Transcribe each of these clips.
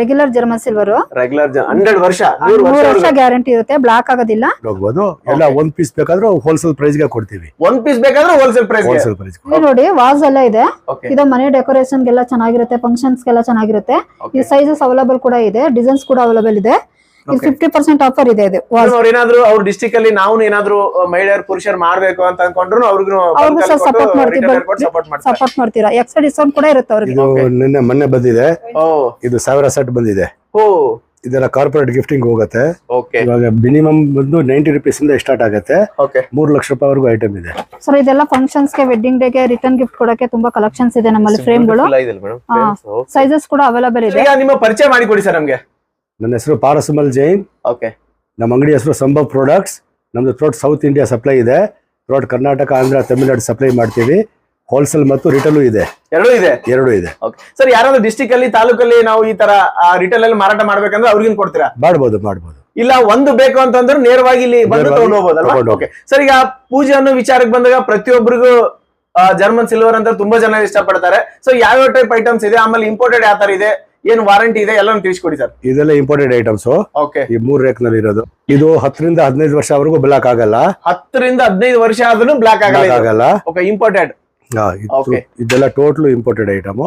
Regular German silver regular hundred ವರ್ಷ ನೂರು ಮೂರು ವರ್ಷ ಗ್ಯಾರಂಟಿ ಇರುತ್ತೆ ಬ್ಲಾಕ್ ಆಗೋದಿಲ್ಲ. ಹೋಗ್ಬೋದು. ಎಲ್ಲ ಒಂದ್ ಪೀಸ್ ಬೇಕಾದ್ರೂ ಹೋಲ್ಸೇಲ್ ಪ್ರೈಸ್ಗೆ ಕೊಡ್ತೀವಿ. ಒಂದ್ ಪೀಸ್ ಬೇಕಾದ್ರೆ ಹೋಲ್ಸೇಲ್ ಪ್ರೈಸ್ ಹೋಲ್ಸೇಲ್ ಪ್ರೈಸ್ ನೋಡಿ ವಾಸ್ ಎಲ್ಲ ಇದೆ. ಇದು ಮನೆ ಡೆಕೋರೇಷನ್ ಗೆಲ್ಲ ಚೆನ್ನಾಗಿರುತ್ತೆ ಫಂಕ್ಷನ್ಸ್ ಗೆಲ್ಲ ಚೆನ್ನಾಗಿರುತ್ತೆ. ಈ ಸೈಜಸ್ ಅವೈಲೇಬಲ್ ಕೂಡ ಇದೆ ಡಿಸೈನ್ಸ್ ಕೂಡ ಅವೈಲೇಬಲ್ ಇದು. ಫಿಫ್ಟಿ ಪರ್ಸೆಂಟ್ ಆಫರ್ ಇದೆ ಇದು ಏನಾದ್ರು ಅವ್ರ ಡಿಸ್ಟಿಕ್ ಅಲ್ಲಿ ನಾವು ಏನಾದ್ರು ಮಹಿಳೆಯರು ಪುರುಷರು ಮಾಡ್ಬೇಕು ಅಂತ ಅನ್ಕೊಂಡ್ರು ಅವ್ರಿಗೂ ಸಪೋರ್ಟ್ ಮಾಡ್ತೀವಿ ಸಪೋರ್ಟ್ ಮಾಡ್ತಾರೆ. ಸಪೋರ್ಟ್ ಮಾಡ್ತೀರಾ ಎಕ್ಸ್ಟ್ರಾ ಡಿಸ್ಕೌಂಟ್ ಕೂಡ ಇರುತ್ತೆ ಅವ್ರಿಗೆ. ನಿನ್ನೆ ಮೊನ್ನೆ ಬಂದಿದೆ. ಓ. ಇದು ಸಾವಿರ ಸೆಟ್ ಬಂದಿದೆ. ಓ. ಇದೆಲ್ಲ ಕಾರ್ಪೊರೇಟ್ ಗಿಫ್ಟಿಂಗ್ ಹೋಗುತ್ತೆ. ಓಕೆ ಇವಾಗ ಮಿನಿಮಮ್ ಬಂದು ನೈಂಟಿ ರುಪೀಸ್ ಇಂದ ಸ್ಟಾರ್ಟ್ ಆಗುತ್ತೆ. ಓಕೆ ಮೂರು ಲಕ್ಷ ರೂಪಾಯಿವರೆಗೂ ಐಟಮ್ ಇದೆ. ಸರ್ ಇದೆಲ್ಲ ಫಂಕ್ಷನ್ಸ್ಗೆ ವೆಡ್ಡಿಂಗ್ ಡೇಗೆ ರಿಟರ್ನ್ ಗಿಫ್ಟ್ ಕೊಡಕ್ಕೆ ತುಂಬಾ ಕಲೆಕ್ಷನ್ಸ್ ಇದೆ ನಮ್ಮಲ್ಲಿ ಫ್ರೇಮ್ಗಳು ಸೈಜಸ್ ಕೂಡ ಅವೈಲೇಬಲ್ ಇದೆ. ನಿಮ್ಮ ಪರಿಚಯ ಮಾಡಿಕೊಡಿ ಸರ್ ನಮ್ಗೆ. ನನ್ನ ಹೆಸರು ಪಾರಸುಮಲ್ ಜೈನ್. ಓಕೆ ನಮ್ಮ ಅಂಗಡಿ ಹೆಸರು ಸಂಭವ್ ಪ್ರಾಡಕ್ಟ್ಸ್ ನಮ್ದು ಥ್ರೋಟ್ ಸೌತ್ ಇಂಡಿಯಾ ಸಪ್ಲೈ ಇದೆ. ಥ್ರೋಟ್ ಕರ್ನಾಟಕ ಆಂಧ್ರ ತಮಿಳ್ನಾಡು ಸಪ್ಲೈ ಮಾಡ್ತೀವಿ. ಹೋಲ್ಸೇಲ್ ಮತ್ತು ರಿಟೇಲು ಇದೆ. ಎರಡೂ ಇದೆ? ಎರಡು ಇದೆ. ಓಕೆ ಸರ್ ಯಾರಾದ್ರೂ ಡಿಸ್ಟಿಕ್ ಅಲ್ಲಿ ತಾಲೂಕಲ್ಲಿ ನಾವು ಈ ತರ ರಿಟೇಲ್ ಅಲ್ಲಿ ಮಾರಾಟ ಮಾಡ್ಬೇಕಂದ್ರೆ ಅವ್ರಿಗಿನ್ ಕೊಡ್ತೀರಾ? ಮಾಡ್ಬೋದು ಮಾಡ್ಬೋದು. ಇಲ್ಲ ಒಂದು ಬೇಕು ಅಂತಂದ್ರೆ ನೇರವಾಗಿ ಇಲ್ಲಿ ಬಂದು ತಗೊಂಡು ಹೋಗ್ಬೋದಲ್ವಾ ಓಕೆ ಸರ್ ಈಗ ಪೂಜೆ ಅನ್ನೋ ವಿಚಾರಕ್ಕೆ ಬಂದಾಗ ಪ್ರತಿಯೊಬ್ಬರಿಗೂ ಜರ್ಮನ್ ಸಿಲ್ವರ್ ಅಂತ ತುಂಬಾ ಜನ ಇಷ್ಟಪಡ್ತಾರೆ. ಸೊ ಯಾವ ಟೈಪ್ ಐಟಮ್ಸ್ ಇದೆ? ಆಮೇಲೆ ಇಂಪೋರ್ಟೆಡ್ ಯಾವ ತರ ಇದೆ? ಏನ್ ವಾರಂಟಿ ಇದೆ ಎಲ್ಲ ತಿಳಿಸ್ಕೊಡಿ ಸರ್. ಇದೆಲ್ಲ ಇಂಪಾರ್ಟೆಂಟ್ ಐಟಮ್ಸ್ ಓಕೆ ಈ ಮೂರ್ ರೇಕ್ನಲ್ಲಿ ಇರೋದು. ಇದು ಹತ್ತರಿಂದ ಹದಿನೈದು ವರ್ಷವರೆಗೂ ಬ್ಲಾಕ್ ಆಗಲ್ಲ. ಹತ್ತರಿಂದ ಹದಿನೈದು ವರ್ಷ ಆದ್ರೂ ಬ್ಲಾಕ್ ಆಗಲ್ಲ ಇಂಪೋರ್ಟೆಡ್ ಇದೆಲ್ಲ total imported item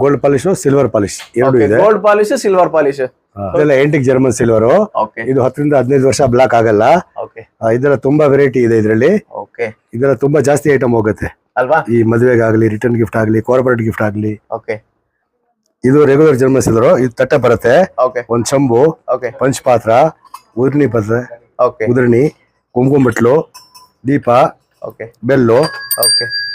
gold polish silver polish ಎರಡು ಇದೆ. ಗೋಲ್ಡ್ ಪಾಲಿಶ್ ಸಿಲ್ವರ್ ಪಾಲಿಶ್ ಇದೆಲ್ಲ ಎಂಟಿಕ್ ಜರ್ಮನ್ ಸಿಲ್ವರ್ ಇದು ಹತ್ತರಿಂದ ಹದಿನೈದು ವರ್ಷ ಬ್ಲಾಕ್ ಆಗಲ್ಲ. ಇದೆಲ್ಲ ತುಂಬಾ ವೆರೈಟಿ ಇದೆ ಇದರಲ್ಲಿ. ಓಕೆ ಇದೆಲ್ಲ ತುಂಬಾ ಜಾಸ್ತಿ ಐಟಮ್ ಹೋಗುತ್ತೆ. ಅಲ್ವಾ? ಈ ಮದುವೆಗಾಗ್ಲಿ ರಿಟರ್ನ್ ಗಿಫ್ಟ್ ಆಗ್ಲಿ ಕಾರ್ಪೊರೇಟ್ ಗಿಫ್ಟ್ ಆಗಲಿ. ಓಕೆ ಇದು ರೆಗ್ಯುಲರ್ ಜನ್ಮಿಸಿದ್ರು ಇದು ತಟ್ಟೆ ಬರುತ್ತೆ. ಒಂದ್ ಚಂಬು ಓಕೆ ಪಂಚಪಾತ್ರ ಉದ್ರಣಿ ಪತ್ರ ಉದ್ರಣಿ ಉದಿರ್ನಿ ಕುಂಕುಮ ಬಟ್ಲು ದೀಪ ಬೆಲ್ಲು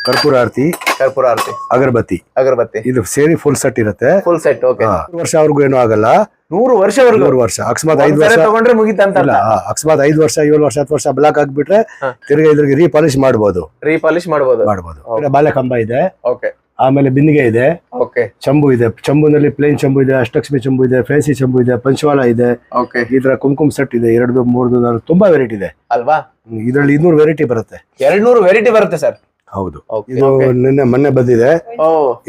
ಕರ್ಪೂರ ಆರತಿ ಕರ್ಪೂರ ಆರತಿ. ಅಗರಬತ್ತಿ. ಅಗರಬತ್ತಿ. ಇದು ಸೇರಿ ಫುಲ್ ಸೆಟ್ ಇರುತ್ತೆ. ಫುಲ್ ಸೆಟ್ ಓಕೆ ವರ್ಷ ಅವ್ರಿಗೂ ಏನು ಆಗಲ್ಲ. ನೂರು ವರ್ಷವರೆಗೂ. ನೂರು ವರ್ಷ. ಅಕಸ್ಮಾತ್ ಐದು ವರ್ಷ ತಗೊಂಡ್ರೆ ಮುಗಿತಂತ ಇಲ್ಲ ಆ, ಅಕಸ್ಮಾತ್ ಐದು ವರ್ಷ ಏಳು ವರ್ಷ ಹತ್ತು ವರ್ಷ ಬ್ಲಾಕ್ ಆಗ್ಬಿಟ್ರೆ ತಿರ್ಗಿ ಇದ್ರಿಗೆ ರೀಪಾಲಿಶ್ ಮಾಡಬಹುದು ರೀಪಾಲಿಶ್ ಮಾಡಬಹುದು ಮಾಡಬಹುದು ಬಾಲ್ಯ ಬಾಲೆಕಂಬ ಇದೆ. ಓಕೆ ಆಮೇಲೆ ಬಿಂದಿಗೆ ಇದೆ. ಓಕೆ ಚಂಬು ಇದೆ. ಚಂಬುನಲ್ಲಿ ಪ್ಲೇನ್ ಚಂಬು ಇದೆ ಅಷ್ಟಲಕ್ಷ್ಮಿ ಚಂಬು ಇದೆ ಫ್ಯಾನ್ಸಿ ಚಂಬು ಇದೆ ಪಂಚವಾಲ ಇದೆ. ಓಕೆ ಈ ತರ ಕುಂಕುಮ ಸೆಟ್ ಇದೆ. ಎರಡು ಮೂರ್ದು ನಾಲ್ಕು ತುಂಬಾ ವೆರೈಟಿ ಇದೆ. ಅಲ್ವಾ? ಇದರಲ್ಲಿ ಇನ್ನೂರು ವೆರೈಟಿ ಬರುತ್ತೆ. ಎರಡ್ ನೂರು ವೆರೈಟಿ ಬರುತ್ತೆ ಸರ್ ಹೌದು. ಇದು ನಿನ್ನೆ ಮೊನ್ನೆ ಬಂದಿದೆ.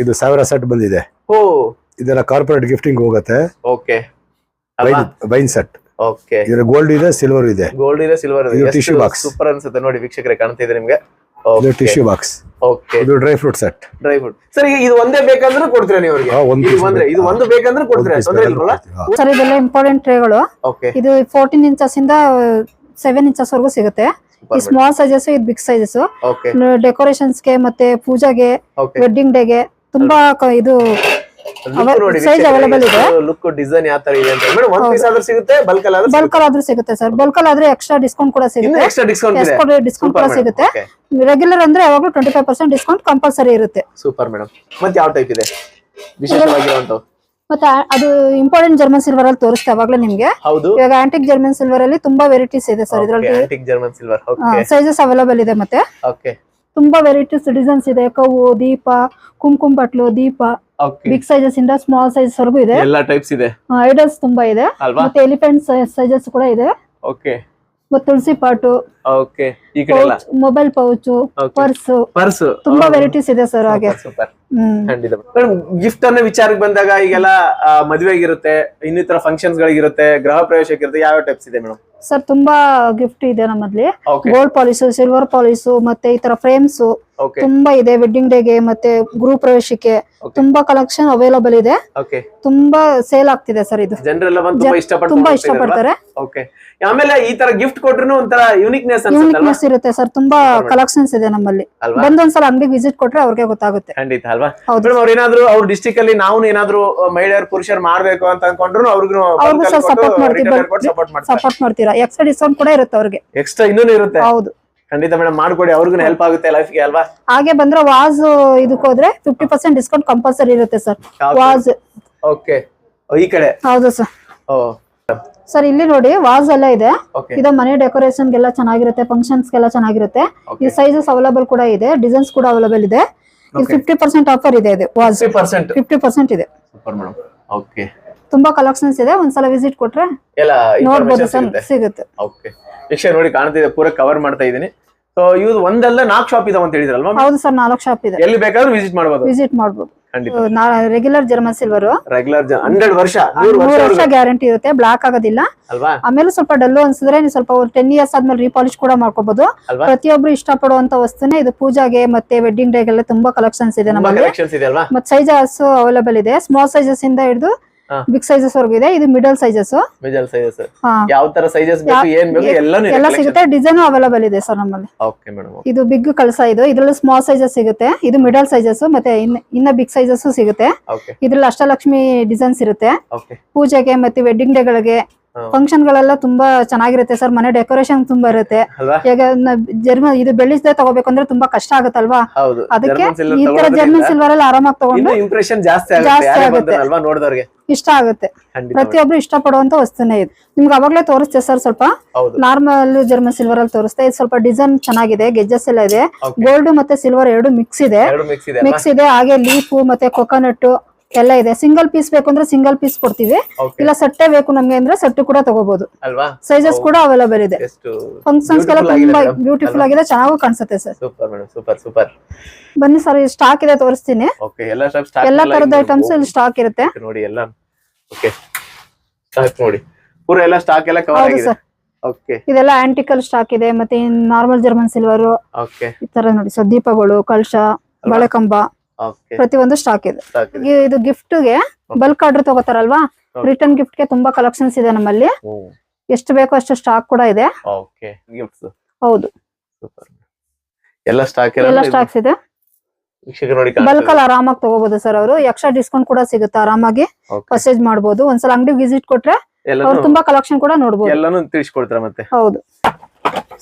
ಇದು ಸಾವಿರ ಸೆಟ್ ಬಂದಿದೆ. ಓ ಇದೆಲ್ಲ ಕಾರ್ಪೊರೇಟ್ ಗಿಫ್ಟಿಂಗ್ ಹೋಗುತ್ತೆ. ಓಕೆ ವೈನ್ ಸೆಟ್ ಓಕೆ ಇದರ ಗೋಲ್ಡ್ ಇದೆ ಸಿಲ್ವರ್ ಇದೆ. ಗೋಲ್ಡ್ ಇದೆ ಸಿಲ್ವರ್ ಇದೆ. ಸೂಪರ್ ಅನ್ಸುತ್ತೆ ನೋಡಿ ವೀಕ್ಷಕರೇ ಕಾಣ್ತಿದೆ ನಿಮ್ಗೆ? ಇದು ಟಿಶ್ಯೂ ಬಾಕ್ಸ್ ಓಕೆ ಇದು dry fruit set dry fruit sir ಈಗ ಇದು ಒಂದೇ ಬೇಕಂದ್ರೆ ಕೊಡ್ತೀರಾ ನೀವು ಅವ್ರಿಗೆ? ಹಾ, ಇದು ಇದು ಒಂದು ಬೇಕಂದ್ರೆ ಕೊಡ್ತೀರಾ? ತೊಂದ್ರೆ ಇಲ್ವಲ್ಲ? ಸರ್ ಇದೆಲ್ಲ ಇಂಪಾರ್ಟೆಂಟ್ ಟ್ರೇಗಳು ಓಕೆ ಇದು ಫೋರ್ಟೀನ್ ಇಂಚಸ್ ಇಂದ ಸೆವೆನ್ ಇಂಚಸ್ ವರೆಗೂ ಸಿಗುತ್ತೆ ಈ ಸ್ಮಾಲ್ ಸೈಜಸ್ ಇದು ಬಿಗ್ ಸೈಜಸ್ ಓಕೆ ಡೆಕೋರೇಷನ್ಸ್ಗೆ ಮತ್ತೆ ಪೂಜಾಗೆ ವೆಡ್ಡಿಂಗ್ ಡೇಗೆ ತುಂಬಾ ಇದು ಅವ- ನೋಡಿ size available ಇದೆ. ಲುಕ್ ಡಿಸೈನ್ ಯಾವ ತರ ಇದೆ ಅಂತ ಮೇಡಮ್ ಒಂದ್ ಪೀಸ್ ಆದ್ರೂ ಸಿಗುತ್ತೆ ಬಲ್ಕ್ ಅಲ್ಲಿ ಆದ್ರೂ ಬಲ್ಕ್ ಆದ್ರೂ ಸಿಗುತ್ತೆ. ಸರ್ ಬಲ್ಕ್ ಆದ್ರೆ ಎಕ್ಸ್ಟ್ರಾ ಡಿಸ್ಕೌಂಟ್ ಕೂಡ ಸಿಗುತ್ತೆ ಎಕ್ಸ್ಟ್ರಾ ಡಿಸ್ಕೌಂಟ್ ಕೂಡ ಸಿಗುತ್ತೆ. ರೆಗ್ಯುಲರ್ ಅಂದ್ರೆ ಯಾವಾಗಲೂ twenty five percent discount compulsory ಇರುತ್ತೆ. ಸೂಪರ್ ಮೇಡಮ್ ಮತ್ತೆ ಯಾವ ಟೈಪ್ ಇದೆ? ಮತ್ತೆ ಅದು ಇಂಪಾರ್ಟೆಂಟ್ ಜರ್ಮನ್ ಸಿಲ್ವರ್ ಅಲ್ಲಿ ತೋರಿಸ್ತೆ ಯಾವಾಗಲೂ ನಿಮ್ಗೆ. ಇವಾಗ ಆಂಟಿಕ್ ಜರ್ಮನ್ ಸಿಲ್ವರ್ ಅಲ್ಲಿ ತುಂಬಾ ವೆರೈಟೀಸ್ ಇದೆ ಸರ್ ಇದರಲ್ಲಿ. ಜರ್ಮನ್ ಸಿಲ್ವರ್ ಸೈಜಸ್ ಅವೈಲೇಬಲ್ ಇದೆ ಮತ್ತೆ. ತುಂಬಾ ವೆರೈಟೀಸ್ ಡಿಸೈನ್ಸ್ ಇದೆ. ಕವು ದೀಪ ಕುಂಕುಮ ಬಟ್ಲು ದೀಪ. ಬಿಗ್ ಸೈಜಸ್ ಇಂದ ಸ್ಮಾಲ್ ಸೈಜಸ್ ವರೆಗೂ ಇದೆ. ಎಲ್ಲಾ ಟೈಪ್ಸ್ ಇದೆ. ಐಡಲ್ಸ್ ತುಂಬಾ ಇದೆ. ಮತ್ತೆ ಎಲಿಫೆಂಟ್ ಸೈಜಸ್ ಕೂಡ ಇದೆ. ಓಕೆ ಮತ್ತೆ ತುಳಸಿ ಪಾಟು. ಓಕೆ ಈ ಕಡೆ ಎಲ್ಲ? Mobile pouch. ಪರ್ಸ್ ಪರ್ಸ್ ತುಂಬಾ ವೆರೈಟೀಸ್ ಇದೆ ಸರ್ ಹಾಗೆ. ಸೂಪರ್ ಖಂಡಿತ. ಮೇಡಮ್ ಗಿಫ್ಟ್ ಅನ್ನೋ ವಿಚಾರಕ್ಕೆ ಬಂದಾಗ ಈಗೆಲ್ಲ ಮದುವೆಗಿರುತ್ತೆ ಇನ್ನಿತರ ಫಂಕ್ಷನ್ಸ್ ಗಳಿಗಿರುತ್ತೆ ಗೃಹ ಪ್ರವೇಶಕ್ಕಿರುತ್ತೆ ಯಾವ ಟೈಪ್ಸ್ ಇದೆ ಮೇಡಮ್ ಸರ್ ತುಂಬಾ ಗಿಫ್ಟ್ ಇದೆ ನಮ್ಮಲ್ಲಿ ಗೋಲ್ಡ್ ಪಾಲಿಸ್ ಸಿಲ್ವರ್ ಪಾಲಿಸು ಮತ್ತೆ ಈ ತರ ಫ್ರೇಮ್ಸ್ ತುಂಬಾ ಇದೆ ವೆಡ್ಡಿಂಗ್ ಡೇಗೆ ಮತ್ತೆ ಗೃಹ ಪ್ರವೇಶಕ್ಕೆ. ತುಂಬಾ ಕಲೆಕ್ಷನ್ ಅವೈಲಬಲ್ ಇದೆ. ತುಂಬಾ ಸೇಲ್ ಆಗ್ತಿದೆ ಸರ್ ಇದು. ಜನರೆಲ್ಲ ತುಂಬಾ? ಇಷ್ಟಪಡ್ತಾರೆ. ಆಮೇಲೆ ಈ ತರ ಗಿಫ್ಟ್ ಕೊಟ್ರು ಒಂಥರ ಯುನಿಕ್ನೆಸ್ ಯೂನಿಕ್ನೆಸ್ ಇರುತ್ತೆ ಸರ್ ತುಂಬಾ ಕಲೆಕ್ಷನ್ಸ್ ಇದೆ ನಮ್ಮಲ್ಲಿ. ಬಂದೊಂದ್ಸಲ ಅಂಗಡಿ ವಿಸಿಟ್ ಕೊಟ್ರೆ ಅವ್ರಿಗೆ ಗೊತ್ತಾಗುತ್ತೆ. ಖಂಡಿತ ಅಲ್ವಾ. ಮೇಡಮ್ ಅವ್ರ ಏನಾದ್ರು ಅವ್ರ ಡಿಸ್ಟಿಕ್ ಅಲ್ಲಿ ನಾವು ಏನಾದ್ರು ಮಹಿಳೆಯರು ಪುರುಷರು ಮಾಡ್ಬೇಕು ಅಂತ ಅನ್ಕೊಂಡ್ರು ಅವ್ರಿಗೂ ಅವ್ರಿಗೂ ಸಪೋರ್ಟ್ ಮಾಡ್ತೀವಿ. ಸಪೋರ್ಟ್ ಮಾಡ್ತೀರಾ. ಎಕ್ಸ್ಟ್ರಾ ಡಿಸ್ಕೌಂಟ್ ಕೂಡ ಇರುತ್ತೆ ಅವ್ರಿಗೆ. ಎಕ್ಸ್ಟ್ರಾ ಇನ್ನೂ ಇರುತ್ತೆ? ಹೌದು. ಖಂಡಿತ ಮೇಡಮ್ ಮಾಡ್ಕೊಡಿ ಅವ್ರಿಗೂ ಹೆಲ್ಪ್ ಆಗುತ್ತೆ ಲೈಫ್ಗೆ ಅಲ್ವಾ? ಹಾಗೆ ಬಂದ್ರೆ ವಾಸ್ ಇದಕ್ಕೆ ಹೋದ್ರೆ ಫಿಫ್ಟಿ ಪರ್ಸೆಂಟ್ ಡಿಸ್ಕೌಂಟ್ ಕಂಪಲ್ಸರಿ ಇರುತ್ತೆ ಸರ್ ವಾಜ್ ವಾಸ್ ಓಕೆ ಈ ಕಡೆ? ಹೌದು ಸರ್ ಓ. ಸರ್ ಇಲ್ಲಿ ನೋಡಿ ವಾಸ್ ಎಲ್ಲ ಇದೆ. ಇದು ಮನೆ ಡೆಕೋರೇಷನ್ ಗೆಲ್ಲ ಚೆನ್ನಾಗಿರುತ್ತೆ ಫಂಕ್ಷನ್ಸ್ ಗೆಲ್ಲ ಚೆನ್ನಾಗಿರುತ್ತೆ. ಈ ಸೈಜಸ್ ಅವೈಲೇಬಲ್ ಕೂಡ ಇದೆ ಡಿಸೈನ್ಸ್ ಕೂಡ ಅವೈಲೇಬಲ್ ಇದೆ. ಇದು ಫಿಫ್ಟಿ ಪರ್ಸೆಂಟ್ ಆಫರ್ ಇದೆ ಇದು ವಾಸ್. ಫಿಫ್ಟಿ ಪರ್ಸೆಂಟ್ ಇದೆ. ಓಕೆ ತುಂಬಾ ಕಲೆಕ್ಷನ್ಸ್ ಇದೆ ಒಂದ್ಸಲ ವಿಸಿಟ್ ಕೊಟ್ರೆ ಎಲ್ಲ ನೋಡ್ಬೋದು ಸರ್ ಸಿಗುತ್ತೆ. ಓಕೆ ವೀಕ್ಷಕ ನೋಡಿ ಕಾಣ್ತಿದೆ ಪೂರ ಕವರ್ ಮಾಡ್ತಾ ಇದೀನಿ ಸೊ ಇವ್ದು ಒಂದಲ್ಲ ನಾಲ್ಕು ಶಾಪ್ ಇದೆ ಅಂತ ಹೇಳಿದ್ರಲ್ವಾ? ಹೌದು ಸರ್ ನಾಲ್ಕು ಶಾಪ್ ಇದೆ. ಎಲ್ಲಿ ಬೇಕಾದ್ರೂ ವಿಸಿಟ್ ಮಾಡಬಹುದು ವಿಸಿಟ್ ಮಾಡ್ಬೋದು. ಖಂಡಿತ regular German silver regular hundred ವರ್ಷ ನೂರು ಗ್ಯಾರಂಟಿ ಇರುತ್ತೆ ಬ್ಲಾಕ್ ಆಗೋದಿಲ್ಲ. ಆಮೇಲೆ ಸ್ವಲ್ಪ ಡಲ್ಲು ಅನ್ಸಿದ್ರೆ ನೀವು ಸ್ವಲ್ಪ ಟೆನ್ ಇಯರ್ಸ್ ಆದ್ಮೇಲೆ ರೀಪಾಲಿಶ್ ಕೂಡ ಮಾಡ್ಕೋಬಹುದು ಪ್ರತಿಯೊಬ್ರು ಇಷ್ಟ ಪಡುವಂತ ವಸ್ತುನೇ ಇದು ಪೂಜಾಗೆ ಮತ್ತೆ ವೆಡ್ಡಿಂಗ್ ಡೇಗೆಲ್ಲ ತುಂಬಾ ಕಲೆಕ್ಷನ್ಸ್ ಇದೆ ನಮ್ಮಲ್ಲಿ. ಕಲೆಕ್ಷನ್ಸ್ ಇದೆ ಅಲ್ವಾ? ಮತ್ತೆ ಸೈಜಸ್ ಅವೈಲೇಬಲ್ ಇದೆ. ಸ್ಮಾಲ್ ಸೈಜಸ್ ಇಂದ ಹಿಡಿದು. ಬಿಗ್ ಸೈಜಸ್ ವರ್ಗೂ ಇದೆ. ಇದು ಮಿಡಲ್ ಸೈಜಸ್ ಮಿಡಲ್ ಸೈಜಸ್ ಯಾವ ತರ ಸೈಜಸ್ ಬೇಕು ಏನ್ ಬೇಕು ಎಲ್ಲಾನು ಎಲ್ಲ ಸಿಗುತ್ತೆ. ಡಿಸೈನ್ ಅವೈಲೇಬಲ್ ಇದೆ ಸರ್ ನಮ್ಮಲ್ಲಿ. ಓಕೆ ಮೇಡಂ ಇದು ಬಿಗ್ ಕಳಸ ಇದು. ಇದ್ರಲ್ಲಿ ಸ್ಮಾಲ್ ಸೈಜಸ್ ಸಿಗುತ್ತೆ. ಇದು ಮಿಡಲ್ ಸೈಜಸ್ ಮತ್ತೆ ಇನ್ನ ಬಿಗ್ ಸೈಜಸ್ ಸಿಗುತ್ತೆ. ಇದ್ರಲ್ಲಿ ಅಷ್ಟಲಕ್ಷ್ಮಿ ಡಿಸೈನ್ಸ್ ಇರುತ್ತೆ. ಓಕೆ ಪೂಜೆಗೆ ಮತ್ತೆ ವೆಡ್ಡಿಂಗ್ ಡೇಗಳಿಗೆ. ಫಂಕ್ಷನ್ ಗಳೆಲ್ಲ ತುಂಬಾ ಚೆನ್ನಾಗಿರುತ್ತೆ ಸರ್. ಮನೆ ಡೆಕೋರೇಷನ್ ತುಂಬಾ ಇರುತ್ತೆ. ಈಗ ಜರ್ಮ ಇದು ತಗೋಬೇಕು ಅಂದ್ರೆ ತುಂಬಾ ಕಷ್ಟ ಆಗುತ್ತಲ್ವಾ? ಅದಕ್ಕೆ ಈ ತರ ಜರ್ಮನ್ ಸಿಲ್ವರ್ ಅಲ್ಲಿ ಆರಾಮಾಗಿ ತಗೊಂಡು ಇಂಪ್ರೆಷನ್ ಜಾಸ್ತಿ ಆಗುತ್ತೆ. ಇಷ್ಟ ಆಗುತ್ತೆ. ಪ್ರತಿಯೊಬ್ರು ಇಷ್ಟ ಪಡುವಂತ ವಸ್ತುನೇ ಇದು. ನಿಮ್ಗೆ ಅವಾಗ್ಲೇ ತೋರಿಸ್ತೇ ಸರ್ ಸ್ವಲ್ಪ. ನಾರ್ಮಲ್ ಜರ್ಮನ್ ಸಿಲ್ವರ್ ಅಲ್ಲಿ ತೋರಿಸ್ತಾ. ಇದು ಸ್ವಲ್ಪ ಡಿಸೈನ್ ಚೆನ್ನಾಗಿದೆ. ಗೆಜ್ಜಸ್ ಎಲ್ಲ ಇದೆ. ಗೋಲ್ಡ್ ಮತ್ತೆ ಸಿಲ್ವರ್ ಎರಡು ಮಿಕ್ಸ್ ಇದೆ. ಮಿಕ್ಸ್ ಇದೆ ಹಾಗೆ ಲೀಫು ಮತ್ತೆ ಕೊಕೊನಟ್ ಎಲ್ಲ ಇದೆ. ಸಿಂಗಲ್ ಪೀಸ್ ಬೇಕು ಅಂದ್ರೆ ಸಿಂಗಲ್ ಪೀಸ್ ಕೊಡ್ತೀವಿ. ಇಲ್ಲ ಸಟ್ಟೆ ಬೇಕು ನಮ್ಗೆ ಅಂದ್ರೆ ಸಟ್ಟು ಕೂಡ ತಗೋಬಹುದು ಸೈಜಸ್ ಕೂಡ ಅವೈಲೇಬಲ್ ಇದೆ. ಫಂಕ್ಷನ್ಸ್ ಎಲ್ಲ ತುಂಬಾ ಬ್ಯೂಟಿಫುಲ್ ಆಗಿದೆ. ಚೆನ್ನಾಗೂ ಕಾಣಿಸುತ್ತೆ ಸರ್. ಸೂಪರ್ ಸೂಪರ್ ಬನ್ನಿ ಸರ್ ಸ್ಟಾಕ್ ಇದೆ ತೋರಿಸ್ತೀನಿ. ಎಲ್ಲ ತರದ ಐಟಮ್ಸ್ ಇಲ್ಲಿ ಸ್ಟಾಕ್ ಇರುತ್ತೆ. ನೋಡಿ ಎಲ್ಲ. ಓಕೆ ಸ್ಟಾಕ್ ನೋಡಿ. ಪೂರ ಎಲ್ಲ ಸ್ಟಾಕ್ ಎಲ್ಲ ಕವರ್ ಹೌದು ಆಗಿದೆ. ಸರ್. ಓಕೆ ಇದೆಲ್ಲ ಆಂಟಿಕಲ್ ಸ್ಟಾಕ್ ಇದೆ. ಮತ್ತೆ ನಾರ್ಮಲ್ ಜರ್ಮನ್ ಸಿಲ್ವರ್ ಓಕೆ ಈ ತರ ನೋಡಿ ಸರ್ ದೀಪಗಳು ಕಳಶ ಬಳೆಕಂಬ. ಪ್ರತಿಯೊಂದು ಸ್ಟಾಕ್ ಇದೆ. ಸ್ಟಾಕ್ ಇದೆ. ಇದು ಗಿಫ್ಟ್ಗೆ ಬಲ್ಕ್ ಆರ್ಡರ್ ತಗೋತಾರಲ್ವಾ? ರಿಟರ್ನ್ ಗಿಫ್ಟ್ಗೆ ತುಂಬಾ ಕಲೆಕ್ಷನ್ಸ್ ಇದೆ ನಮ್ಮಲ್ಲಿ. ಎಷ್ಟು ಬೇಕೋ ಅಷ್ಟು ಸ್ಟಾಕ್ ಕೂಡ ಇದೆ. ಹೌದು. ಎಲ್ಲ ಸ್ಟಾಕ್ ಎಲ್ಲ ಎಲ್ಲ ಸ್ಟಾಕ್ಸ್ ಇದೆ. ಬಲ್ಕ್ ಅಲ್ಲಿ ಆರಾಮಾಗಿ ತಗೋಬಹುದು ಸರ್ ಅವರು. ಎಕ್ಸ್ಟ್ರಾ ಡಿಸ್ಕೌಂಟ್ ಕೂಡ ಸಿಗುತ್ತೆ ಆರಾಮಾಗಿ ಪರ್ಚೇಸ್ ಮಾಡಬಹುದು ಒಂದ್ಸಲ ಅಂಗಡಿ ವಿಸಿಟ್ ಕೊಟ್ರೆ ಅವ್ರು ತುಂಬಾ ಕಲೆಕ್ಷನ್ ಕೂಡ ನೋಡಬಹುದು ಎಲ್ಲಾನು ತಿಳಿಸ್ಕೊಡ್ತಾರ ಮತ್ತೆ. ಹೌದು.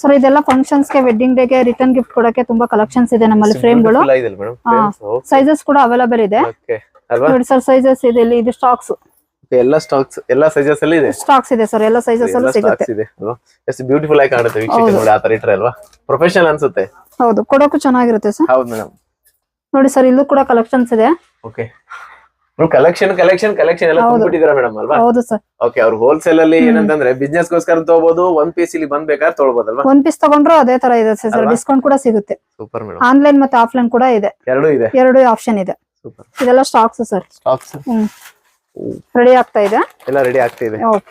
ಸರ್ ಇದೆಲ್ಲ ಫಂಕ್ಷನ್ಸ್ಗೆ ವೆಡ್ಡಿಂಗ್ ಡೇಗೆ ರಿಟರ್ನ್ ಗಿಫ್ಟ್ ಕೊಡಕ್ಕೆ ತುಂಬಾ ಕಲೆಕ್ಷನ್ಸ್ ಇದೆ ನಮ್ಮಲ್ಲಿ ಫ್ರೇಮ್ಗಳು ಗಳು. ಸೈಜಸ್ ಕೂಡ ಅವೈಲೇಬಲ್ ಇದೆ. ನೋಡಿ ಸರ್ ಸೈಜಸ್ ಇದೆ ಇಲ್ಲಿ ಇದು ಸ್ಟಾಕ್ಸ್ ಎಲ್ಲ ಸ್ಟಾಕ್ಸ್ ಎಲ್ಲ ಸೈಜಸ್ ಅಲ್ಲಿ ಇದೆ? ಸ್ಟಾಕ್ಸ್ ಇದೆ ಸರ್ ಎಲ್ಲ ಸೈಜಸ್ ಅಲ್ಲಿ ಸಿಗುತ್ತೆ. ಸ್ಟಾಕ್ಸ್ ಇದೆ ಅಲ್ವಾ? ಎಷ್ಟು ಬ್ಯೂಟಿಫುಲ್ ಆಗಿ ಕಾಣುತ್ತೆ. ನೋಡಿ ಇಟ್ರೆ ಅಲ್ವಾ? ಪ್ರೊಫೆಷನಲ್ ಅನ್ಸುತ್ತೆ. ಹೌದು ಕೊಡೋಕು ಚೆನ್ನಾಗಿರುತ್ತೆ ಸರ್ ಹೌದು ಮೇಡಮ್ ನೋಡಿ ಸರ್ ಇಲ್ಲೂ ಕೂಡ ಕಲೆಕ್ಷನ್ಸ್ ಇದೆ. ಓಕೆ ಕಲೆಕ್ಷನ್ ಕಲೆಕ್ಷನ್ ಕಲೆಕ್ಷನ್ ಎಲ್ಲ ಹೌದು. ತುಂಬಿಟ್ಟಿದಾರ ಮೇಡಮ್ ಅಲ್ವಾ? ಹೌದು ಸರ್ ಓಕೆ ಅವ್ರು ಹೋಲ್ಸೇಲ್ ಅಲ್ಲಿ ಏನಂತಂದ್ರೆ ಬಿಸ್ನೆಸ್ ಗೋಸ್ಕರ ತಗೋಬಹುದು ಒನ್ ಪೀಸ್ ಇಲ್ಲಿ ಬಂದ್ಬೇಕಾದ್ರೆ ಅಲ್ವಾ ಒನ್ ಪೀಸ್ ತಗೊಂಡ್ರು ಅದೇ ತರ ಇದೆ ಸರ್? ಡಿಸ್ಕೌಂಟ್ ಕೂಡ ಸಿಗುತ್ತೆ. ಸೂಪರ್ ಮೇಡಮ್ ಆನ್ಲೈನ್ ಮತ್ತೆ ಆಫ್ಲೈನ್ ಕೂಡ ಇದೆ. ಎರಡು ಇದೆ? ಎರಡು ಆಪ್ಷನ್ ಇದೆ. ಸೂಪರ್ ಇದೆಲ್ಲ ಸ್ಟಾಕ್ಸ್ ಸರ್ ಸ್ಟಾಕ್ಸ್ ರೆಡಿ ಆಗ್ತಾ ಇದೆ? ಎಲ್ಲ ರೆಡಿ ಆಗ್ತಾ ಇದೆ. ಓಕೆ